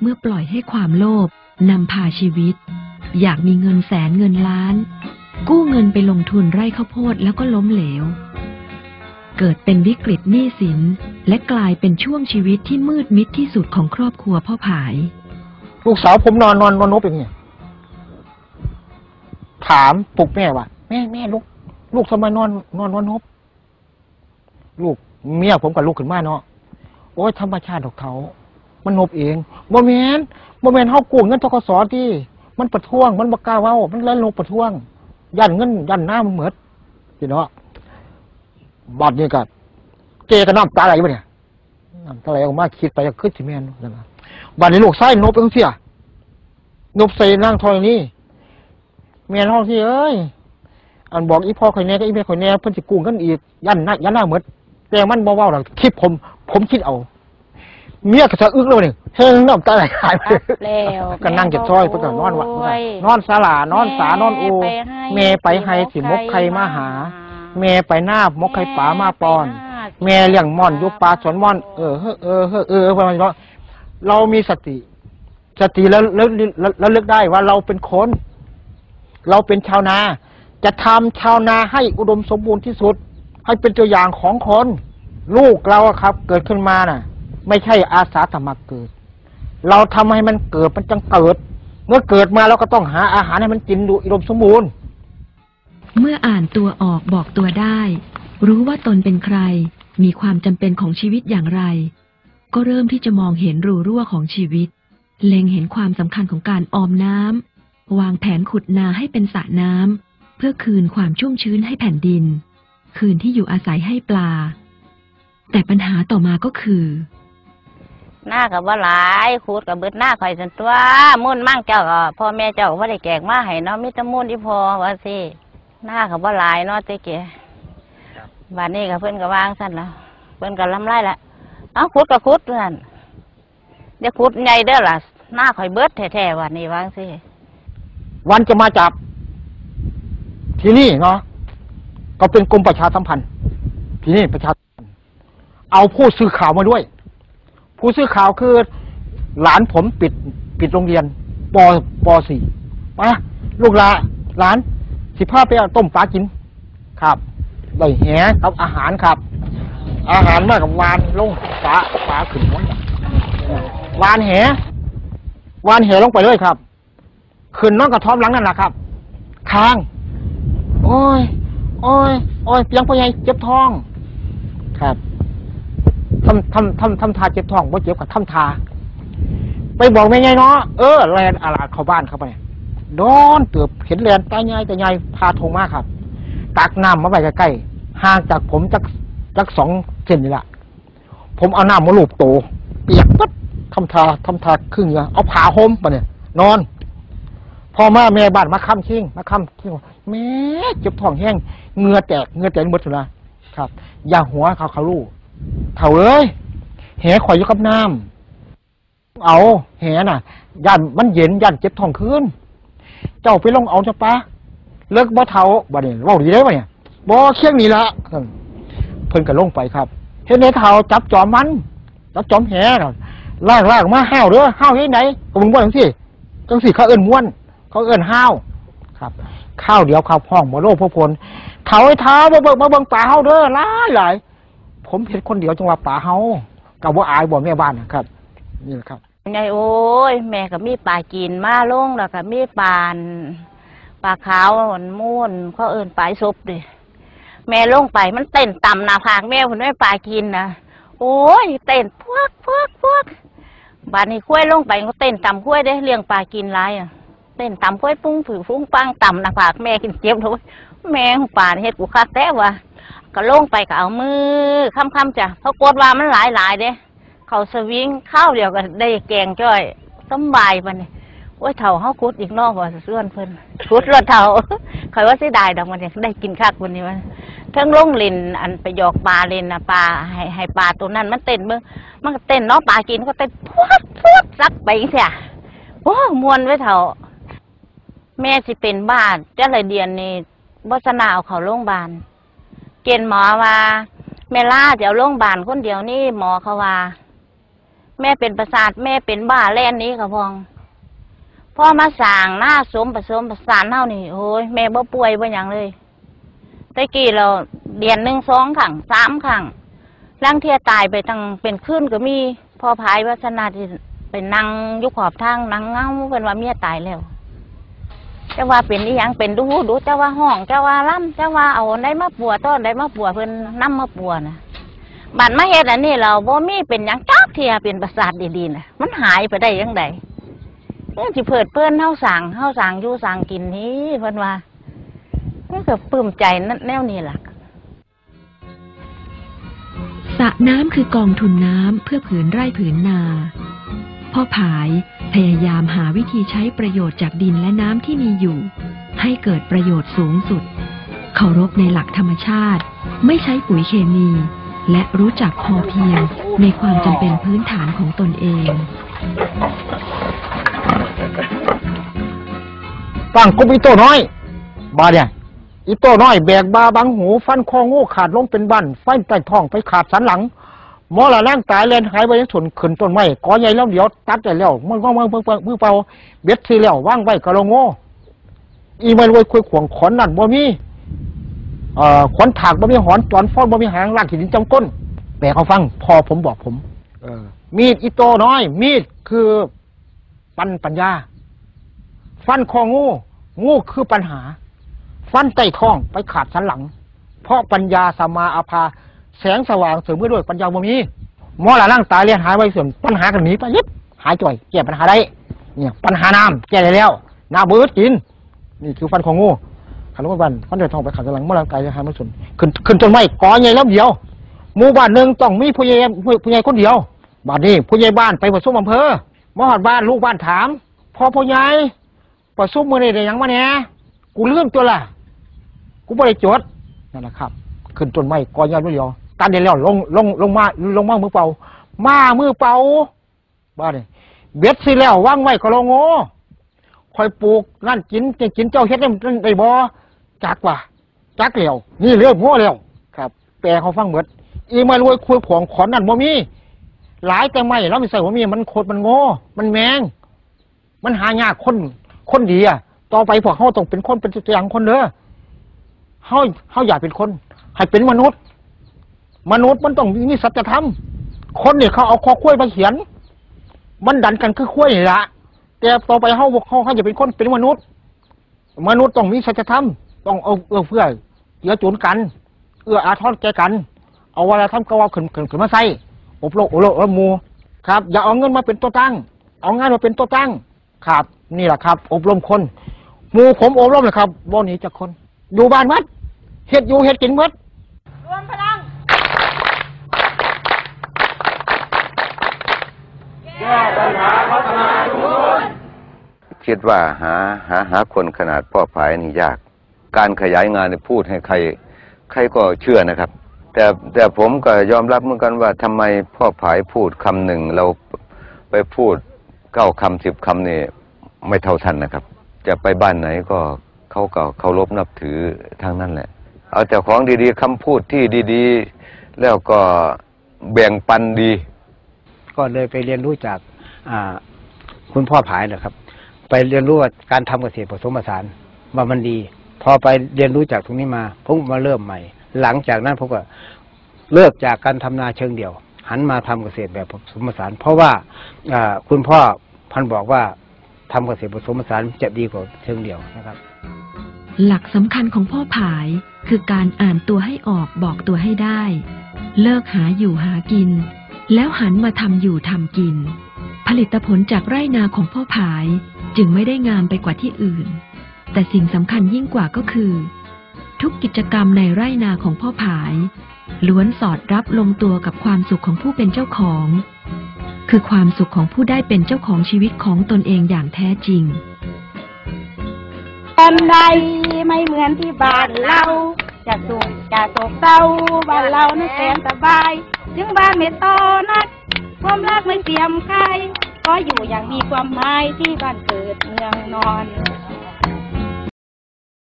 เมื่อปล่อยให้ความโลภนำพาชีวิต อยากมีเงินแสนเงินล้าน กู้เงินไปลงทุนไร่ข้าวโพดแล้วก็ล้มเหลว เกิดเป็นวิกฤตหนี้สิน และกลายเป็นช่วงชีวิตที่มืดมิดที่สุดของครอบครัวพ่อผาย ลูกสาวผมนอนนอนนอนนบอย่างเงี้ยถามปลุกแม่ว่าแม่แม่ลูก ลูกทำไมนอน นอนนอนนบลูกเมียผมกับลูกขึ้นมาเนาะโอ้ยธรรมชาติของเขา มันนบเองบ่แมนบ่แมนเฮากู้เงินทกสที่ มันประท้วง มันบ่กล้าเว้า มันเล่นลงประท้วงยันเงินยันหน้ามันเหมือดพี่เนาะบัดนี้ก็เจกับน้ำตาไหลไปเนี่ยน้ำตาไหลออกมาคิดไปก็คือสิแม่นนั่นนะบัดนี้ลูกไส้นบเองเสียนบใส่นั่งทอยนี่แม่นห้องที่เอ้ยอันบอกอีพ่อข่อยแน่ก็อีแม่ข่อยแน่เพิ่นสิกู้เงินอีกยันหน้ายันหน้าเหมือดแต่มันบ่เว้าหรอกคิดผม ผมคิดเอา เมียก็สะอึกเลยนี่เฮงน้ำตาไหลหายไปแล้วก็นั่งเก็บซอยเพิ่นก็นอนวัดเพิ่นก็นอนศาลานอนสานอนโอแม่ไปให้สิมกใครมาหาแม่ไปหน้ามกไข่ป๋ามาปอนแม่เลี้ยงม่อนอยุปลาสวนม่อน เออเฮ้อเออเฮ้อเออประมาณนี้เรามีสติ สติแล้วแล้วแล้วแล้วเลือกได้ว่าเราเป็นคน เราเป็นชาวนา จะทำชาวนาให้อุดมสมบูรณ์ที่สุด ให้เป็นตัวอย่างของคน ลูกเราอะครับ เกิดขึ้นมาน่ะ ไม่ใช่อาสาสมัครเกิด เราทำให้มันเกิดมันจังเกิด เมื่อเกิดมาเราก็ต้องหาอาหารให้มันกินดูอุดมสมบูรณ์ เมื่ออ่านตัวออกบอกตัวได้ รู้ว่าตนเป็นใคร มีความจำเป็นของชีวิตอย่างไร ก็เริ่มที่จะมองเห็นรูรั่วของชีวิต เล็งเห็นความสำคัญของการออมน้ำวางแผนขุดนาให้เป็นสระน้ำเพื่อคืนความชุ่มชื้นให้แผ่นดิน คืนที่อยู่อาศัยให้ปลาแต่ปัญหาต่อมาก็คือ หน้ากับว่าหลายขูดกับเบิดหน้าข่อยสันตัวมุ่นมั่งเจ้าก็พ่อแม่เจ้าก็บ่ได้แกงมาให้เนาะมีแต่มุ่นที่พอว่าสิหน้ากับว่าหลายเนาะเจ๊เก๋บัดนี้กับเพิ่นก็วางสั่นแล้วเพิ่นก็ลำไรละเอาขุดก็ขุดนั่นเดี๋ยวขุดใหญ่เด้อล่ะหน้าข่อยเบิดแท้ๆวันนี้วางสิวันจะมาจับ ที่นี่เนาะก็เป็นกรมประชาสัมพันธ์ ที่นี่ประชาสัมพันธ์เอาผู้สื่อข่าวมาด้วย ผู้สื่อข่าวคือ หลานผมปิดปิดโรงเรียนปปสี่มาลูกหลานหลานสิพาไปเอาต้มปลากิน ครับได้แหครับอาหารครับ อาหารมากกับวานลงปลาปลาขึ้นหัววานแหวานแหลงไปเลยครับ ขึ้นน้องกระท้อมหลังนั่นแหละครับ ค้าง โอ้ย โอ้ย โอ้ยเพียงพ่อใหญ่เจ็บท้อง ครับ ทำทำทำทำทาเจ็บท้องว่าเจ็บกับทำทา ไปบอกแม่ไงเนาะเออแลนอาลาดเข้าบ้านเข้าไปโดนเกือบเห็นแลนตายใหญ่ตายใหญ่พาทงมากครับ ตักน้ำมาไว้ใกล้ๆห่างจากผมจักจักสองเซนนี่แหละผมเอาน้ำมาลูบโต เปียกปั๊ดทำทาทำทาครึ่งเหงือเอาผ้าห่มปเนี่ย นอนพ่อแมาแม่บ้านมาค้ำชิงมาค้ำชิงแม่เจ็บท้องแห้งเหงือแตกเหงือแตกหมดเลยนะครับ อย่าหัวเขาเขาลูก เขาเอ้ยแหข่อยอยู่กับน้ำเอาแหน่ะย่านมันเย็นย่านเจ็บท้องคืนเจ้าไปลงเอาจะปะเลิกบ่เท่าบ่เนี่ยเว่าดีได้บ่เนี่ยบ่เคียงนี่ละเพิ่นก็ลงไปครับเห็นในเท่าจับจอมมัน จับจอมแหน่ะลากลากมาห้าวเด้อห้าวที่ไหนก็มึงว่าจังซี่จังซี่เขาเอิ้นม้วน เขาเอิ้นห้าวครับ ข้าวเดียวข้าวพ่องบ่โลภพพลเท้าไอ้เท้ามาเบิ่งมาเบิ่งป่าเฮาเด้อหลายหลาย ผมเห็นคนเดียวจังหวะป่าเฮากับว่าอายบ่แม่บ้านนะครับ นี่แหละครับยายโอ้ย แม่ก็มีปลากินมาลงแล้วก็มีปลานปลาขาวมันม่วนเขาเอินปลายซบดิแม่ลงไปมันเต้นต่ำหน้าผากแม่ผมไม่ปลากินนะโอ้ยเต้นพวกพวกพวกบานนี้คุ้ยลงไปก็เต้นต่ำคุ้ยได้เลี้ยงปลากินไรอะเต้นต่ำคุ้ยปุ้งผือฟุ้งปังต่ำหน้าผากแม่กินเจ็บเลยแม่ของป่านเฮ็ดกูคักแต่ว่า ก็ลงไปก็เอามือค้ำๆจ้ะเพราะกดว่ามันหลายหลายๆเด้เขาสวิงข้าวเดียวกันได้แกงจ้อยสบายปะเนี่ยโอ้ยเท่าเฮาคุดอีกนอกว่าส่วนเพิ่นคุดรถเท่าคอยว่าสิได้ดอกมันเนี่ยได้กินคักวันนี้มันทั้งลงเล่นอันไปหยอกปลาเลนนะปลาให้ให้ปลาตัวนั้นมันเต้นเบิ่งมันก็เต้นเนาะปลากินก็เต้นพวดพวดซักไปเสียโอ้มวนไว้เท่าแม่สิเป็นบ้านจะเลยเดียนนี่บัสนาเอาเขาโรงพยาบาล เกณฑ์หมอว่า แม่ล่าจะเอาโรงพยาบาลคนเดียวนี่หมอเขาว่า แม่เป็นประสาทแม่เป็นบ้าแล่นนี้ค่ะพองพ่อมาสั่งหน้าสมผสมประสานเท่านี่โอ้ยแม่บ่ป่วยบ่หยังเลยแตะกี้เราเดือนหนึ่งสองครั้งสามครั้งร่างเทียตายไปตั้งเป็นขึ้นก็มีพ่อพายวัฒนาที่เป็นนั่งยุขอบทางนั่งเงาเป็นว่าเมียตายแล้ว จะว่าเป็นอียังเป็นดูดูจะว่าห้องจะว่าล่ำจะว่าเอาได้มาปัวต้นได้มาปัวเพิ่นนํมาปัวนะบัดมาเฮ็ดอันนี้เราบ่มีเป็นยังจักเทียเป็นประสาทดีๆนะมันหายไปได้ยังไงนี่สิเพิดเพิ่นเฮาสั่งเฮาสั่งอยู่สั่งกินนี้เพิ่นว่านี่ก็ปลื้มใจนั่นแนวนี้ล่ะสระน้ำคือกองทุนน้ำเพื่อผืนไร่ผืนนา พ่อผาย พยายามหาวิธีใช้ประโยชน์จากดินและน้ำที่มีอยู่ ให้เกิดประโยชน์สูงสุด เคารพในหลักธรรมชาติ ไม่ใช้ปุ๋ยเคมี และรู้จักพอเพียงในความจำเป็นพื้นฐานของตนเอง ตั้งกุบอีโต้น้อย บาเนี่ย อีโต้น้อยแบกบาบังหู ฟันคองูขาดลงเป็นบันไฟใต้ท้องไปขาดสันหลัง หมอละร่างตายเลนหายไปในส่วนขึ้นต้นไม้กอใหญ่แล้วเดี๋ยวตัดได้แล้วมันก็มันเพิ่งมือเปล่าเบ็ดทีแล้วว่างไว้กะโลโง่อีมันไว้คุยขวงขอนนั่นบ่มีเอ่อขอนถากบ่มีหอนจอนฟ้อนบ่มีหางลากหินจำก้นแปลเขาฟัง พอผมบอกผมเออมีดอีโต้น้อย มีดคือปันปัญญา ฟันคองู งูคือปัญหา ฟันใต้ท้องไปขาดสันหลัง เพราะปัญญาสมมาอาภา แสงสว่างเสริมเมื่อด้วยปัญญาบ่มีมอละร่างตายเรียนหายไว้ส่วนปัญหากันหนีไปยิบหายจ่อยแก้ปัญหาได้เนี่ยปัญหาน้ำแก้ได้แล้วน้ำเบิดกิน นี่คือฟันของงูขันลงไปบันฟันใต้ท้องไปขาดสันหลังมอละร่างกายหายไม่ส่วนขึ้นขึ้นต้นไม้กอใหญ่แล้วเดียวหมู่บ้านหนึ่งต้องมีผู้ใหญ่ผู้ใหญ่คนเดียวบ้านนี้ผู้ใหญ่บ้านไปประชุมอำเภอมอหอดบ้านลูกบ้านถามพอผู้ใหญ่ประซุมมือนี่ได้ยังมาเนี่ยกูเลื่อมตัวละกูบ่ได้จดนั่นแหละครับ ขึ้นต้นไม้กอยอดไม่ยอตันเดียวแล้วลงลงลงมาลงมามือเปล่า มามือเปล่าบ้าเนี่ยเบ็ดสิแล้วว่างไว้ก็ลงโง่คอยปลูกนั่นกินจะกินเจ้าเฮ็ดได้มันได้บ่จักว่าจักแล้วนี่เรื่องโง่แล้วครับ แปลเขาฟังเบิดอีมารวยคุยของขอนนั่นบ่มีหลายแต่ไม่แล้วไม่ใส่บ่มีมันโคตรมันโง่มันแมง มันหายากคนคนดีอะต่อไปพวกเขาต้องเป็นคนเป็นตัวอย่างคนเด้อเขาเขาอยากเป็นคน ให้เป็นมนุษย์ มนุษย์มันต้องมีสัจธรรม คนเนี่ยเขาเอาคอคุ้ยมาเขียน มันดันกันคือคุ้ยละแต่ต่อไปเขาเขาเขาจะเป็นคนเป็นมนุษย์ มนุษย์ต้องมีสัจธรรม ต้องเอาเอื้อเฟื้อเอื้อจุนกัน เอื้ออาทรแก่กัน เอาเวลาทำก็ว่าขึ้นขึ้นขึ้นมาใส่อบโลกอบโลกอบมูครับ อย่าเอาเงินมาเป็นตัวตั้ง เอางานมาเป็นตัวตั้ง ครับ นี่แหละครับ อบรมคนหมูผมอบรมเลยครับบ่หนี้จากคน อยู่บ้านมัด เฮ็ดอยู่เฮ็ดกินมัดรวมพลังคิดว่าหาหาหาคนขนาดพ่อผายนี่ยาก การขยายงานเนี่ยพูดให้ใคร ใครก็เชื่อนะครับ แต่แต่ผมก็ยอมรับเหมือนกันว่าทำไมพ่อผายพูดคำหนึ่งเราไปพูดเก้าคำสิบคำนี่ไม่เท่าทันนะครับ จะไปบ้านไหนก็เขาก็เคารพนับถือทางนั้นแหละ เอาแต่ของดีๆคำพูดที่ดีๆ แล้วก็แบ่งปันดี ก็เลยไปเรียนรู้จากอ่าคุณพ่อผายนะครับ ไปเรียนรู้ว่าการทำเกษตรผสมผสานว่ามันดี พอไปเรียนรู้จากตรงนี้มาผมมาเริ่มใหม่ หลังจากนั้นผมก็เลิกจากการทำนาเชิงเดี่ยว หันมาทำเกษตรแบบผสมผสาน เพราะว่าอ่าคุณพ่อพันบอกว่าทำเกษตรผสมผสานจะดีกว่าเชิงเดี่ยวนะครับ หลักสำคัญของพ่อผาย คือการอ่านตัวให้ออกบอกตัวให้ได้ เลิกหาอยู่หากิน แล้วหันมาทำอยู่ทำกิน ผลิตผลจากไร่นาของพ่อผายจึงไม่ได้งามไปกว่าที่อื่น แต่สิ่งสำคัญยิ่งกว่าก็คือ ทุกกิจกรรมในไร่นาของพ่อผาย ล้วนสอดรับลงตัวกับความสุขของผู้เป็นเจ้าของ คือความสุขของผู้ได้เป็นเจ้าของชีวิตของตนเองอย่างแท้จริง อมใดไม่เหมือนที่บ้านเรา จะสุขจะโศกเศร้าบ้านเรานั้นแสนสบาย ถึงบ้านไม่โตนักความรักไม่เสียมใครก็อยู่อย่างมีความหมายที่บ้านเกิดเมืองนอน